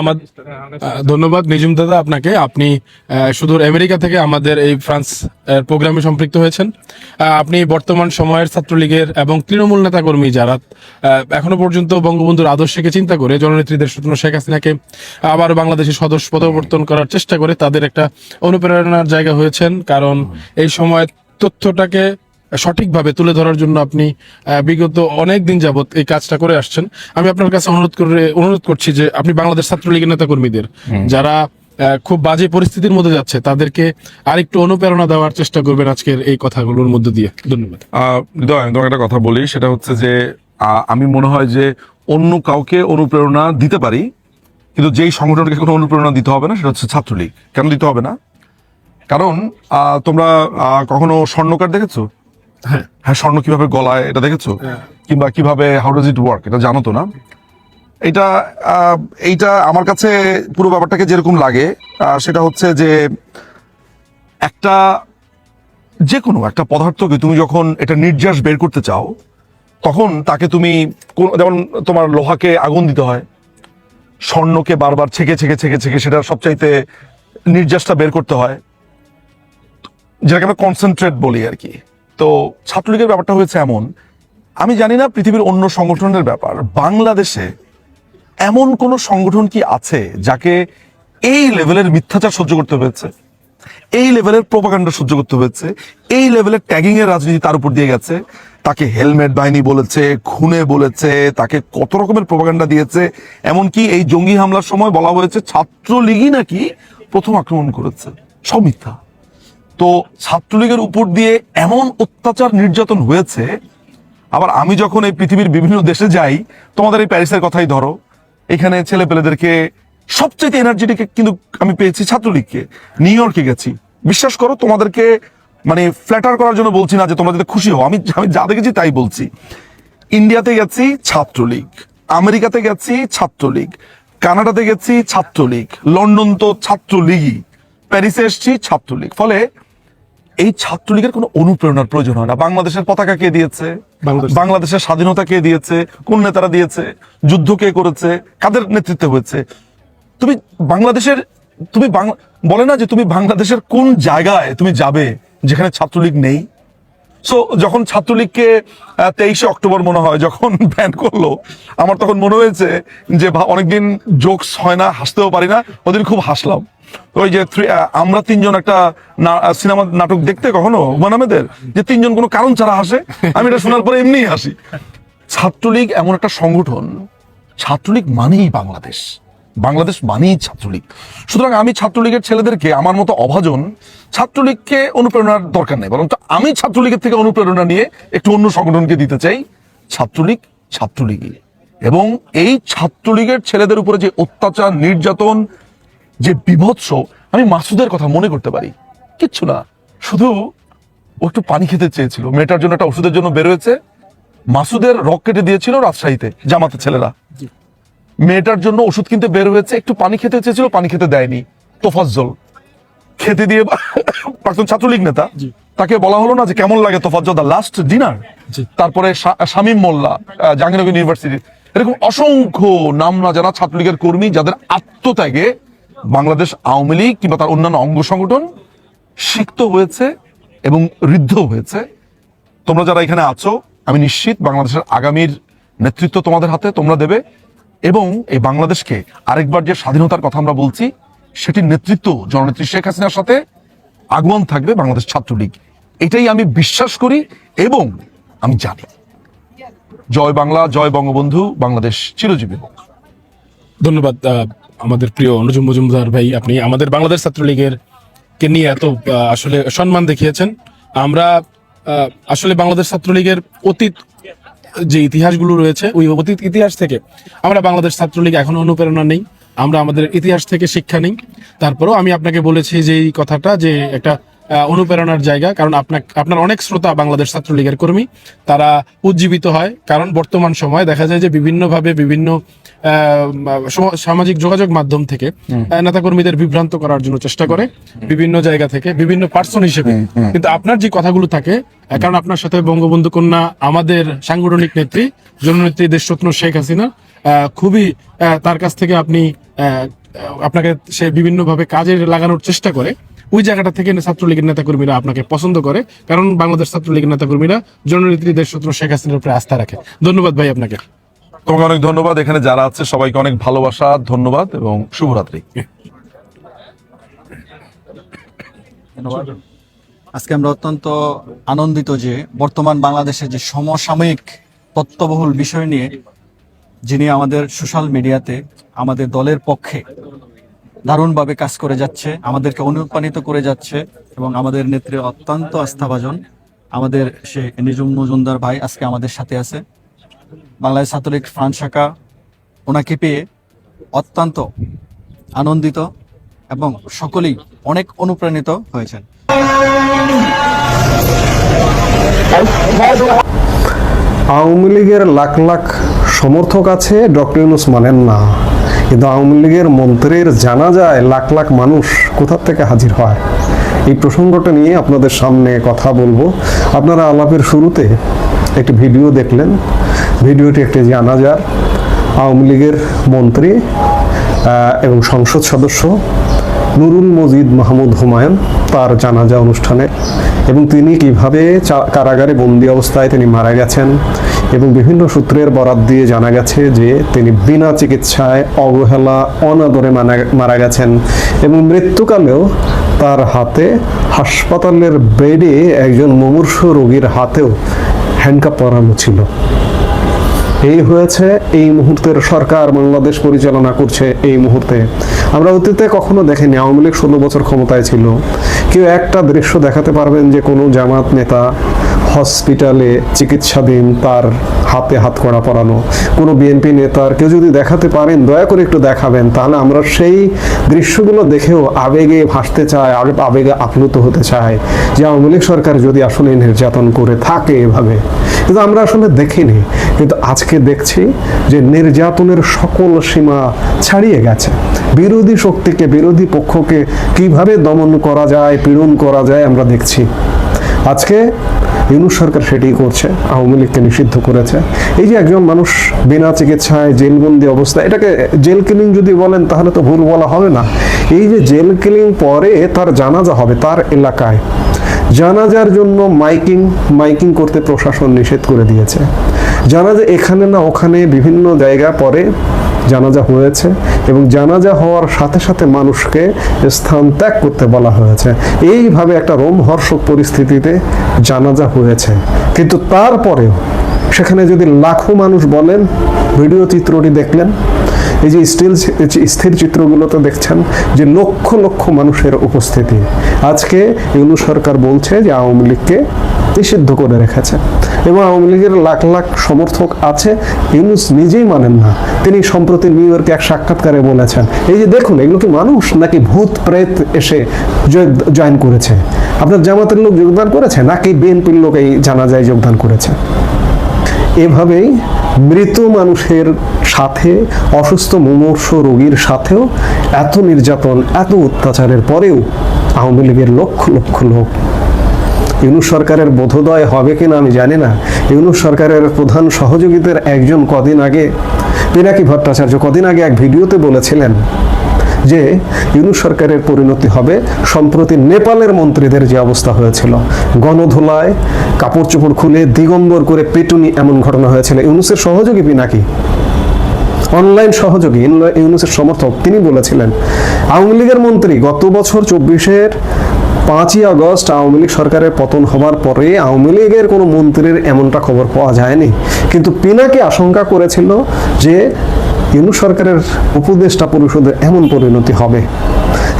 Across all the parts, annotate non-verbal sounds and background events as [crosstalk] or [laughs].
আমার ধন্যবাদ নিজুম দাদা আপনাকে। আপনি সুদূর আমেরিকা থেকে আমাদের এই ফ্রান্স প্রোগ্রামে সম্পৃক্ত হয়েছেন। আপনি বর্তমান সময়ের ছাত্রলীগের এবং তৃণমূল নেতাকর্মী যারা এখনও পর্যন্ত বঙ্গবন্ধুর আদর্শকে চিন্তা করে জননেত্রীদের দেশরত্ন শেখ হাসিনাকে আবার বাংলাদেশের সদস্য প্রবর্তন করার চেষ্টা করে তাদের একটা অনুপ্রেরণার জায়গা হয়েছেন। কারণ এই সময় তথ্যটাকে সঠিকভাবে তুলে ধরার জন্য আপনি বিগত অনেক দিন যাবত এই কাজটা করে আসছেন। আমি আপনার কাছে অনুরোধ করে অনুরোধ করছি যে আপনি বাংলাদেশ ছাত্রলীগের নেতা কর্মীদের যারা খুব বাজে পরিস্থিতির মধ্যে যাচ্ছে তাদেরকে আরেকটু অনুপ্রেরণা দেওয়ার চেষ্টা করবেন আজকের এই কথাগুলোর মধ্যে দিয়ে। ধন্যবাদ। আহ, আমি তোমাকে একটা কথা বলি সেটা হচ্ছে যে আহ, আমি মনে হয় যে অন্য কাউকে অনুপ্রেরণা দিতে পারি কিন্তু যেই সংগঠনকে কোনো অনুপ্রেরণা দিতে হবে না সেটা হচ্ছে ছাত্রলীগ। কেন দিতে হবে না? কারণ আহ, তোমরা আহ, কখনো স্বর্ণকার দেখেছ? হ্যাঁ হ্যাঁ স্বর্ণ কীভাবে গলায় এটা দেখেছ? হ্যাঁ। কিংবা কীভাবে হাউ ডাজ ইট ওয়ার্ক এটা জানো তো না? এটা এইটা আমার কাছে পুরো ব্যাপারটাকে যেরকম লাগে সেটা হচ্ছে যে একটা যে কোনো একটা পদার্থকে তুমি যখন এটা নির্যাস বের করতে চাও তখন তাকে তুমি কোন- যেমন তোমার লোহাকে আগুন দিতে হয় স্বর্ণকে বারবার ছেকে ছেকে ছেকে ছেকে সেটা সবচাইতে নির্যাসটা বের করতে হয় যেটাকে আমরা কনসেন্ট্রেট বলি আর কি। তো ছাত্রলীগের ব্যাপারটা হয়েছে এমন, আমি জানি না পৃথিবীর অন্য সংগঠনের ব্যাপার, বাংলাদেশে এমন কোন সংগঠন কি আছে যাকে এই লেভেলের মিথ্যাচার সহ্য করতে হয়েছে? এই লেভেলের প্রোপাগান্ডা সহ্য করতে হয়েছে? এই লেভেলের ট্যাগিং এর রাজনীতি তার উপর দিয়ে গেছে? তাকে হেলমেট বাহিনী বলেছে, খুনে বলেছে, তাকে কত রকমের প্রোপাগান্ডা দিয়েছে? এমনকি এই জঙ্গি হামলার সময় বলা হয়েছে ছাত্রলীগই নাকি প্রথম আক্রমণ করেছে। সব মিথ্যা। তো ছাত্রলীগের উপর দিয়ে এমন অত্যাচার নির্যাতন হয়েছে, আবার আমি যখন এই পৃথিবীর বিভিন্ন দেশে যাই, তোমাদের এই প্যারিসের কথাই ধরো, এখানে ছেলে পেলেদেরকে সবচেয়ে এনার্জেটিক কিন্তু আমি পেয়েছি ছাত্রলীগকে। নিউ ইয়র্কে গেছি। বিশ্বাস করো, তোমাদেরকে মানে ফ্ল্যাটার করার জন্য বলছি না যে তোমরা যাতে খুশি হও, আমি আমি যা দেখেছি তাই বলছি। ইন্ডিয়াতে গেছি, ছাত্রলীগ। আমেরিকাতে গেছি, ছাত্রলীগ। কানাডাতে গেছি, ছাত্রলীগ। লন্ডন তো ছাত্রলীগই। প্যারিসে এসছি, ছাত্রলীগ। ফলে এই ছাত্রলীগের কোনো অনুপ্রেরণার প্রয়োজন হয় না। বাংলাদেশের পতাকা কে দিয়েছে? বাংলাদেশের স্বাধীনতা কে দিয়েছে? কোন নেতারা দিয়েছে? যুদ্ধ কে করেছে? কাদের নেতৃত্বে হয়েছে? তুমি বাংলাদেশের তুমি বাংলা বলে না যে তুমি বাংলাদেশের কোন জায়গায় তুমি যাবে যেখানে ছাত্রলীগ নেই? সো যখন ছাত্রলীগকে তেইশে অক্টোবর মনে হয়, যখন [laughs] ব্যান করল, আমার তখন মনে হয়েছে যে অনেকদিন জোকস হয় না, হাসতেও পারি না, ওদিন খুব হাসলাম। ওই যে আমরা তিনজন একটা সিনেমা নাটক দেখতে কখনো হুমায়ুন আহমেদের যে তিনজন কোনো কারণ ছাড়া হাসে, আমি এটা শোনার পরে এমনিই হাসি। ছাত্রলীগ এমন একটা সংগঠন, ছাত্রলীগ মানেই বাংলাদেশ। বাংলাদেশ মানেই ছাত্রলীগ। সুতরাং আমি ছাত্রলীগের ছেলেদেরকে, আমার মতো অভাজন, ছাত্রলীগকে অনুপ্রেরণার দরকার নেই। বরং আমি ছাত্রলীগের থেকে অনুপ্রেরণা নিয়ে একটু অন্য সংগঠনকে দিতে চাই। ছাত্রলীগ, ছাত্রলীগই। এবং এই ছাত্রলীগের ছেলেদের উপরে যে অত্যাচার, নির্যাতন, যে বিভৎস, আমি মাসুদের কথা মনে করতে পারি। কিচ্ছু না। শুধু ও একটু পানি খেতে চেয়েছিল। মেয়েটার জন্য একটা ওষুধের জন্য বেরোয়েছে মাসুদের রক কেটে দিয়েছিল রাজশাহীতে জামাতে ছেলেরা। মেয়েটার জন্য ওষুধ কিনতে বের হয়েছে একটু পানি খেতে চেয়েছিল পানি খেতে দেয়নি। তোফাজ্জল। খেতে দিয়ে প্রাক্তন ছাত্রলীগ নেতা তাকে বলা হলো না যে কেমন লাগে তোফাজ্জল দা লাস্ট ডিনার তারপরে শামীম মোল্লা জাহাঙ্গীরনগর ইউনিভার্সিটি এরকম অসংখ্য নাম না যারা ছাত্রলীগের কর্মী যাদের আত্মত্যাগে বাংলাদেশ আওয়ামী লীগ কিংবা তার অন্যান্য অঙ্গ সংগঠন সিক্ত হয়েছে এবং ঋদ্ধ হয়েছে। তোমরা যারা এখানে আছো আমি নিশ্চিত বাংলাদেশের আগামীর নেতৃত্ব তোমাদের হাতে তোমরা দেবে। এবং এই বাংলাদেশকে আরেকবার যে স্বাধীনতার কথা আমরা বলছি, সেটির নেতৃত্ব জননেত্রী শেখ হাসিনার সাথে আগমন থাকবে বাংলাদেশ ছাত্রলীগ। এটাই আমি বিশ্বাস করি এবং আমি জানি। জয় বাংলা, জয় বঙ্গবন্ধু, বাংলাদেশ চিরজীবী হোক। ধন্যবাদ আমাদের প্রিয় অনুজুম মজুমদার ভাই। আপনি আমাদের বাংলাদেশ ছাত্রলীগের কে নিয়ে এত আসলে সম্মান দেখিয়েছেন। আমরা আসলে বাংলাদেশ ছাত্রলীগের অতীত যে ইতিহাসগুলো রয়েছে, ওই অতীত ইতিহাস থেকে আমরা বাংলাদেশ ছাত্রলীগ এখনও অনুপ্রেরণা নেই, আমরা আমাদের ইতিহাস থেকে শিক্ষা নেই। তারপরেও আমি আপনাকে বলেছি যে এই কথাটা, যে একটা অনুপ্রেরণার জায়গা কারণ আপনার আপনার অনেক শ্রোতা বাংলাদেশ ছাত্রলীগের কর্মী তারা উজ্জীবিত হয় কারণ বর্তমান সময় দেখা যায় যে বিভিন্নভাবে বিভিন্ন সামাজিক যোগাযোগ মাধ্যম থেকে নেতাকর্মীদের বিভ্রান্ত করার জন্য চেষ্টা করে বিভিন্ন জায়গা থেকে বিভিন্ন পার্সন হিসেবে। কিন্তু আপনার যে কথাগুলো থাকে কারণ আপনার সাথে বঙ্গবন্ধু কন্যা আমাদের সাংগঠনিক নেত্রী জননেত্রী দেশরত্ন শেখ হাসিনা আহ, খুবই তার কাছ থেকে আপনি আহ, আপনাকে সে বিভিন্নভাবে কাজে লাগানোর চেষ্টা করে। ওই জায়গাটা থেকে ছাত্রলীগের নেতাকর্মীরা আপনাকে পছন্দ করে কারণ বাংলাদেশ ছাত্রলীগের নেতাকর্মীরা জননেত্রী দেশশত্রু শেখ হাসিনার উপরে আস্থা রাখে। ধন্যবাদ ভাই আপনাকে। তোমাকে অনেক ধন্যবাদ এখানে যারা আছে সবাইকে অনেক ভালোবাসা ধন্যবাদ এবং শুভরাত্রি। আজকে আমরা অত্যন্ত আনন্দিত যে বর্তমান বাংলাদেশের যে সমসাময়িক তত্ত্ববহুল বিষয় নিয়ে যিনি আমাদের সোশ্যাল মিডিয়াতে আমাদের দলের পক্ষে দারুণভাবে কাজ করে যাচ্ছে, আমাদেরকে অনুপ্রাণিত করে যাচ্ছে এবং আমাদের নেত্রী অত্যন্ত আস্থাভাজন। আমাদের সে নিজুম মজুমদার ভাই আজকে আমাদের সাথে আছে। বাংলাদেশ ছাত্রলীগ ফ্রান্স শাখা ওনাকে পেয়ে অত্যন্ত আনন্দিত এবং সকলেই অনেক অনুপ্রাণিত হয়েছেন। আওয়ামী লীগের লাখ লাখ সমর্থক আছে ডক্টর ইউনুস মানেন না। কিন্তু আওয়ামী লীগের মন্ত্রীর জানা যায় লাখ লাখ মানুষ কোথার থেকে হাজির হয়? এই প্রসঙ্গটা নিয়ে আপনাদের সামনে কথা বলব। আপনারা আলাপের শুরুতে একটি ভিডিও দেখলেন। ভিডিওটি একটি জানাজার। আওয়ামী লীগের মন্ত্রী এবং সংসদ সদস্য নুরুল মজিদ মাহমুদ হুমায়ুন তার জানাজা অনুষ্ঠানে এবং তিনি কীভাবে কারাগারে বন্দি অবস্থায় তিনি মারা গেছেন এবং বিভিন্ন সূত্রের বরাত দিয়ে জানা গেছে যে তিনি বিনা চিকিৎসায় অবহেলা অনাদরে মারা গেছেন এবং মৃত্যুকালেও তার হাতে হাসপাতালের বেডে একজন মুমূর্ষ রোগীর হাতেও হ্যান্ডকাপ পরানো ছিল। এই হয়েছে এই মুহূর্তের সরকার বাংলাদেশ পরিচালনা করছে এই মুহূর্তে। আমরা অতীতে কখনো দেখিনি, আওয়ামী লীগ ষোলো বছর ক্ষমতায় ছিল। কেউ একটা দৃশ্য দেখাতে পারবেন যে কোনো জামাত নেতা হসপিটালে চিকিৎসাধীন তার হাতে হাত কড়া পরানো। কোনো বিএনপি নেতার কেউ যদি দেখাতে পারেন, দয়া করে একটু দেখাবেন তাহলে আমরা সেই দৃশ্যগুলো দেখেও আবেগে ভাসতে আবে- আবেগে আপ্লুত হতে চায় যে আওয়ামী লীগ সরকার যদি আসলে নির্যাতন করে থাকে এভাবে। কিন্তু আমরা আসলে দেখিনি, কিন্তু আজকে দেখছি যে নির্যাতনের সকল সীমা ছাড়িয়ে গেছে। বিরোধী শক্তিকে, বিরোধী পক্ষকে কীভাবে দমন করা যায়, পীড়ন করা যায়, আমরা দেখছি। আজকে ইউনুস সরকার সেটি করছে, আওয়ামী লীগকে নিষিদ্ধ করেছে। এই যে একজন মানুষ বিনা চিকিৎসায় জেলবন্দি অবস্থা, এটাকে জেল কিলিং যদি বলেন তাহলে তো ভুল বলা হবে না। এই যে জেল কিলিং পরে তার জানাজা হবে তার এলাকায়। জানাজার জন্য মাইকিং মাইকিং করতে প্রশাসন নিষেধ করে দিয়েছে। জানাজা এখানে না ওখানে বিভিন্ন জায়গা পরে জানাজা হয়েছে এবং জানাজা হওয়ার সাথে সাথে মানুষকে স্থান ত্যাগ করতে বলা হয়েছে। এইভাবে একটা রোমহর্ষক পরিস্থিতিতে জানাজা হয়েছে। কিন্তু তারপরেও সেখানে যদি লাখো মানুষ বলেন, ভিডিও চিত্রটি দেখলেন, এই যে স্টিল স্থির চিত্রগুলোতে দেখছেন যে লক্ষ লক্ষ মানুষের উপস্থিতি। আজকে ইউনু সরকার বলছে যে আওয়ামী লীগকে নিষিদ্ধ করে রেখেছে। এবং আওয়ামী লীগের লাখ লাখ সমর্থক আছে। ইউনুস নিজেই মানেন না। তিনি সম্প্রতি নিউ ইয়র্কে এক সাক্ষাৎকারে বলেছেন, এই যে দেখুন, এগুলো কি মানুষ নাকি ভূত প্রেত এসে জয়েন করেছে? আপনার জামাতের লোক যোগদান করেছে নাকি বিএনপির লোক এই জানাজায় যোগদান করেছে? এভাবেই মৃত মানুষের সাথে, অসুস্থ মুমূর্ষ রোগীর সাথেও এত নির্যাতন, এত অত্যাচারের পরেও আওয়ামী লীগের লক্ষ লক্ষ লোক ইউনুস সরকারের বোধোদয় হবে কিনা আমি জানি না। ইউনুস সরকারের প্রধান সহযোগীদের একজন কদিন আগে, পিনাকি ভট্টাচার্য কদিন আগে এক ভিডিওতে বলেছিলেন যে ইউনুস সরকারের পরিণতি হবে সম্প্রতি নেপালের মন্ত্রীদের যে অবস্থা হয়েছিল। গণধোলায় কাপড় চোপড় খুলে দিগম্বর করে পেটুনি এমন ঘটনা হয়েছিল। ইউনুসের সহযোগী পিনাকি? অনলাইন সহযোগী ইউনুসের সমর্থক। তিনি বলেছিলেন, আওয়ামী লীগের মন্ত্রী গত বছর চব্বিশের পাঁচই আগস্ট আওয়ামী লীগ সরকারের পতন হবার পরে আওয়ামী লীগের কোনো মন্ত্রীর এমনটা খবর পাওয়া যায়নি। কিন্তু পিনাকি আশঙ্কা করেছিল যে ইউনুস সরকারের উপদেষ্টা পরিষদের এমন পরিণতি হবে।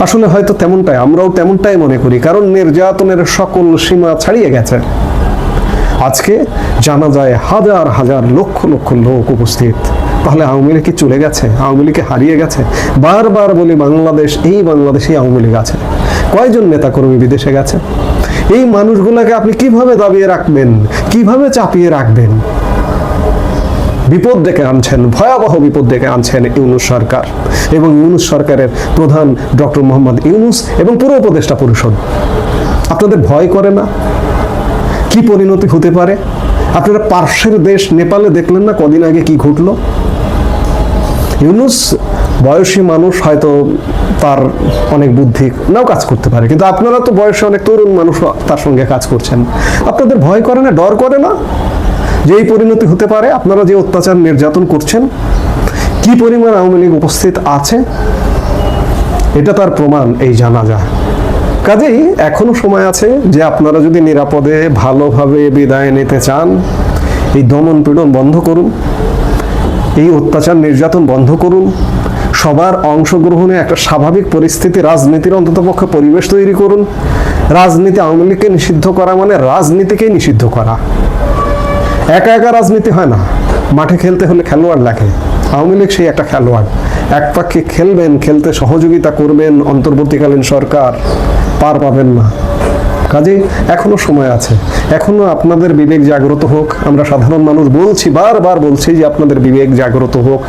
আসলে হয়তো তেমনটাই, আমরাও তেমনটাই মনে করি, কারণ নির্যাতনের সকল সীমা ছাড়িয়ে গেছে। আজকে জানা যায় হাজার হাজার লক্ষ লক্ষ লোক উপস্থিত। তাহলে আওয়ামী লীগ কি চলে গেছে? আওয়ামী লীগকে হারিয়ে গেছে? বারবার বলি, বাংলাদেশ, এই বাংলাদেশেই আওয়ামী লীগ আছে। কয়জন নেতাকর্মী বিদেশে গেছে? এই মানুষগুলোকে আপনি কীভাবে দাবিয়ে রাখবেন? কীভাবে চাপিয়ে রাখবেন? বিপদ ডেকে আনছেন, ভয়াবহ বিপদ ডেকে আনছেন ইউনুস সরকার এবং ইউনুস সরকারের প্রধান ডক্টর মোহাম্মদ ইউনুস এবং পুরো উপদেষ্টা পরিষদ। আপনাদের ভয় করে না? কি পরিণতি হতে পারে? আপনারা পার্শ্বের দেশ নেপালে দেখলেন না কদিন আগে কি ঘটলো? ইউনুস বয়সী মানুষ হয়তো তার অনেক বুদ্ধি নাও কাজ করতে পারে। কিন্তু আপনারা তো বয়সে অনেক তরুণ মানুষ তার সঙ্গে কাজ করছেন। আপনাদের ভয় করে না, ডর করে না? যে এই পরিণতি হতে পারে, আপনারা যে অত্যাচার নির্যাতন করছেন, কি পরিমাণ আওয়ামী লীগ উপস্থিত আছে? এটা তার প্রমাণ এই জানা যায় কাজেই এখনও সময় আছে যে আপনারা যদি নিরাপদে, ভালোভাবে বিদায় নিতে চান, এই দমন পীড়ন বন্ধ করুন, এই অত্যাচার নির্যাতন বন্ধ করুন সবার অংশগ্রহণে একটা স্বাভাবিক পরিস্থিতি, রাজনীতির অন্ততপক্ষে পরিবেশ তৈরি করুন। রাজনীতি আওয়ামী লীগকে নিষিদ্ধ করা মানে রাজনীতিকেই নিষিদ্ধ করা। একা একা রাজনীতি হয় না। মাঠে খেলতে হলে খেলোয়াড় লাগে। আওয়ামী লীগ সেই একটা খেলোয়াড়। এক পাক্ষে খেলবেন, খেলতে সহযোগিতা করবেন, অন্তর্বর্তীকালীন সরকার পার পাবেন না। কাজে এখনও সময় আছে। এখনও আপনাদের বিবেক জাগ্রত হোক। আমরা সাধারণ মানুষ বলছি, বারবার বলছি যে আপনাদের বিবেক জাগ্রত হোক।